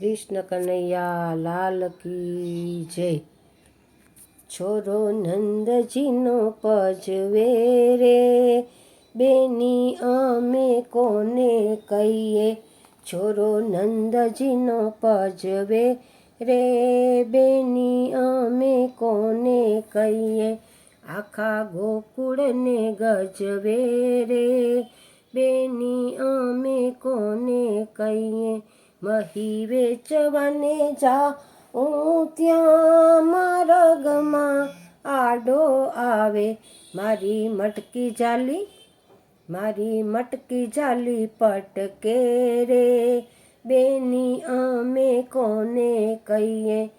કૃષ્ણ કનૈયા, લાલ કી જય. છોરો નંદજીનો પજવે રે બેની અમે કોને કહીએ? છોરો નંદજીનો પજવે રે બેની અમે કોને કહીએ? આખા ગોકુળને ગજવે રે બેની અમે કોને કહીએ? મહી વેચવાને જા, હું ત્યાં મારગમાં આડો આવે. મારી મટકી જાલી, મારી મટકી જાલી પટકે રે. બેની અમે કોને કહીએ?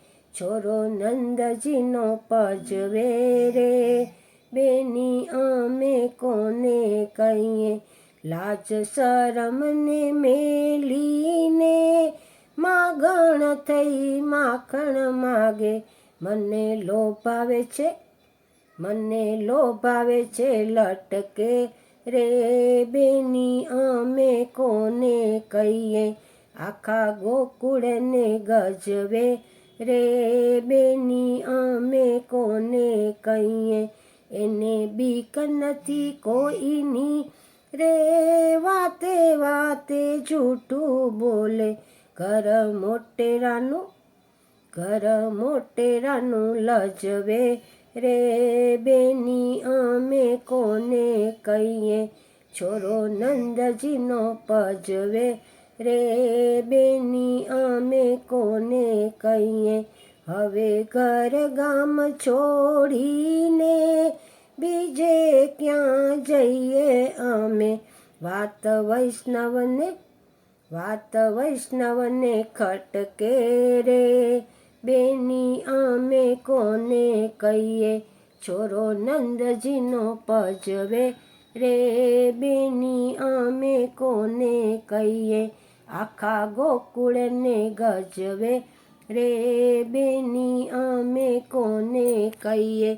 છોરો નંદજીનો પજવે રે. બેની અમે કોને કહીએ? લાજ શરમને મેલીને માગણ થઈ માખણ માગે. મને લોભાવે છે, મને લોભાવે છે, લટકે રે બેની, અમે કોને કહીએ? આખા ગોકુળને ગજવે રે બેની, અમે કોને કહીએ? એને બીક નથી કોઈની રે વાતે વાતે જૂઠું બોલે, ઘર મોટેરાનું ઘર મોટેરાનું લજવે. રે બેની અમે કોને કહીએ? છોરો નંદજીનો પજવે. રે બેની અમે કોને કહીએ? હવે ઘર ગામ છોડીને બીજે ક્યાં જઈએ અમે? વાત વૈષ્ણવને વાત વૈષ્ણવને ખટકે રે. બેની અમે કોને કહીએ? છોરો નંદજીનો પજવે રે. બેની અમે કોને કહીએ? આખા ગોકુળને ગજવે રે. બેની અમે કોને કહીએ?